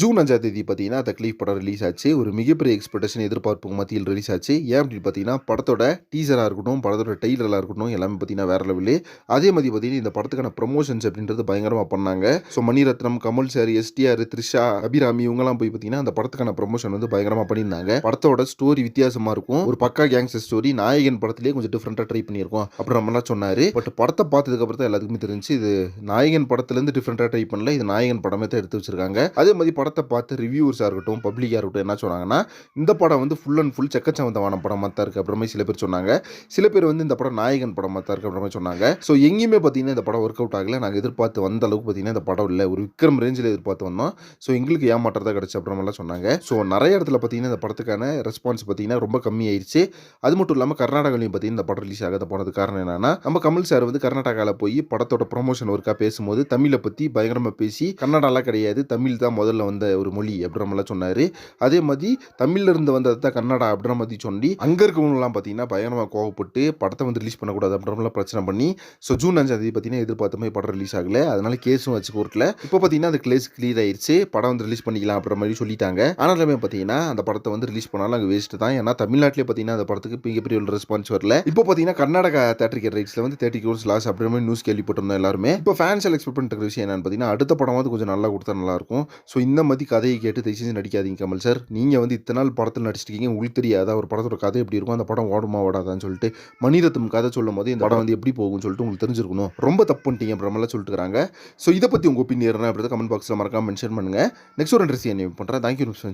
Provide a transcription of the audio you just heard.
June அஞ்சாம் தேதி பார்த்தீங்கன்னா தக்லீஃப் படம் ரிலீஸ் ஆச்சு. ஒரு மிகப்பெரிய எக்ஸ்பெக்டேஷன் எதிர்பார்ப்பு மத்தியில் ரிலீஸ் ஆச்சு. ஏன் அப்படின்னு பார்த்தீங்கன்னா படத்தோட டீசராக இருக்கட்டும் படத்தோட டெய்லராக இருக்கட்டும் எல்லாமே பார்த்தீங்கன்னா வேற லெவலு அதே மாதிரி பார்த்தீங்கன்னா இந்த படத்துக்கான ப்ரொமோஷன்ஸ் அப்படின்றது பயங்கரமாக பண்ணாங்க. So Mani Ratnam Kamal sir STR Trisha Abhirami இவங்கெல்லாம் போய் பார்த்தீங்கன்னா அந்த படத்துக்கான ப்ரொமோஷன் வந்து பயங்கரமாக பண்ணியிருந்தாங்க. படத்தோட ஸ்டோரி வித்தியாசமாக இருக்கும். ஒரு பக்கா கேங்ஸ்டர் ஸ்டோரி நாயகன் படத்திலே கொஞ்சம் டிஃப்ரெண்ட்டாக ட்ரை பண்ணியிருக்கோம். அப்புறம் நம்மளாம் சொன்னார். பட் படத்தை பார்த்ததுக்கப்புறம் தான் எல்லாத்துக்குமே தெரிஞ்சு இது நாயகன் படத்துலேருந்து டிஃப்ரெண்ட்டாக ட்ரை பண்ணல இது நாயகன் படமே தான் எடுத்து வச்சிருக்காங்க. அதே மாதிரி படத்தை பார்த்து ரிவ்யூவர்ஸாக இருக்கட்டும் பப்ளிக்காக இருக்கட்டும் என்ன சொன்னாங்கன்னா இந்த படம் வந்து ஃபுல் அண்ட் ஃபுல் செக்கச்சவந்தமான படமாக தான் இருக்குது அப்புறமே சில பேர் சொன்னாங்க. சில பேர் வந்து இந்த படம் நாயகன் படமாக தான் இருக்குது அப்புறமே சொன்னாங்க. ஸோ எங்கேயுமே பார்த்தீங்கன்னா இந்த படம் ஒர்க் அவுட் ஆகல. நாங்கள் எதிர்பார்த்து வந்த அளவுக்கு பார்த்தீங்கன்னா இந்த படம் இல்லை. ஒரு விக்ரம் ரேஞ்சில் எதிர்பார்த்து வந்தோம். ஸோ எங்களுக்கு ஏமாற்றதாக கிடச்சி அப்புறமெல்லாம் சொன்னாங்க. ஸோ நிறைய இடத்துல பார்த்தீங்கன்னா இந்த படத்துக்கான ரெஸ்பான்ஸ் பார்த்தீங்கன்னா ரொம்ப கம்மியாயிருச்சு. அது மட்டும் இல்லாமல் கர்நாடகாலையும் பார்த்தீங்கன்னா இந்த படம் ரிலீஸ் ஆகாத போனது காரணம் என்னன்னா நம்ம கமல் சார் வந்து கர்நாடகாவில் போய் படத்தோட ப்ரொமோஷன் ஒர்க்காக பேசும்போது தமிழை பற்றி பயங்கரமாக பேசி கன்னடாலாம் கிடையாது. தமிழ் தான் முதல்ல வந்து ஒரு மொழி அப்படின்ற மாதிரிலாம் சொன்னார். அதே மாதிரி தமிழ்லேருந்து வந்தது தான் கன்னடா அப்படின்ற மாதிரி சொல்லி அங்கே இருக்கவங்கலாம் பார்த்தீங்கன்னா பயங்கரமாக கோவப்பட்டு படத்தை வந்து ரிலீஸ் பண்ணக்கூடாது அப்படின்ற மாதிரிலாம் பிரச்சனை பண்ணி ஸோ ஜூன் அஞ்சாம் தேதி பார்த்தீங்கன்னா எதிர்பார்த்த மாதிரி படம் ரிலீஸ் ஆகலை. அதனால கேஸும் வச்சு கோர்ட்டில் இப்போ பார்த்தீங்கன்னா அந்த கேஸ் கிளியர் ஆயிடுச்சு படம் வந்து ரிலீஸ் பண்ணிக்கலாம் அப்படின்ற மாதிரி சொல்லிட்டாங்க. ஆனாலுமே பார்த்தீங்கன்னா அந்த படத்தை வந்து ரிலீஸ் பண்ணாலும் அங்கே வேஸ்ட்டு தான். ஏன்னா தமிழ்நாட்டிலே பார்த்தீங்கன்னா அந்த படத்துக்கு மிகப்பெரிய ஒரு ரெஸ்பான்ஸ் வரல. இப்போ பார்த்தீங்கன்னா கர்நாடகா தேட்டருக்கு ரைட்ஸில் வந்து தேர்ட்டி கோர்ஸ் லாஸ் அப்படின்ற மாதிரி நியூஸ் கேள்விப்பட்டிருந்தோம் எல்லாருமே. இப்போ ஃபேன்ஸ் எக்ஸ்பெக்ட் பண்ணுற விஷயம் என்னன்னு பார்த்தீங்கன்னா அடுத்த படம் வந்து கொஞ்சம் நல்லா கொடுத்தா நல்லாயிருக்கும் ஸோ இந்த இந்த மாதிரி கதையை கேட்டு தயவு செஞ்சு நடிக்காதீங்க கமல் சார். நீங்கள் வந்து இத்தனை நாள் படத்தில் நடிச்சிருக்கீங்க. உங்களுக்கு தெரியாதா? ஒரு படத்தோட கதை எப்படி இருக்கும்? அந்த படம் ஓடுமா ஓடாதான்னு சொல்லிட்டு மணிரத்னம் கதை சொல்லும் போது இந்த படம் வந்து எப்படி போகும்னு சொல்லிட்டு உங்களுக்கு தெரிஞ்சிருக்கணும். ரொம்ப தப்பு பண்ணிட்டீங்க அப்புறம் சொல்லிட்டு இருக்காங்க ஸோ இதை பற்றி உங்கள் ஒப்பீனியர் அப்படி கமெண்ட் பாக்ஸில் மறக்காம மென்ஷன் பண்ணுங்கள் நெக்ஸ்ட் ஒரு இன்ட்ரெஸ்ட் என்ன பண்ணுறேன் தேங்க்யூ மிஸ்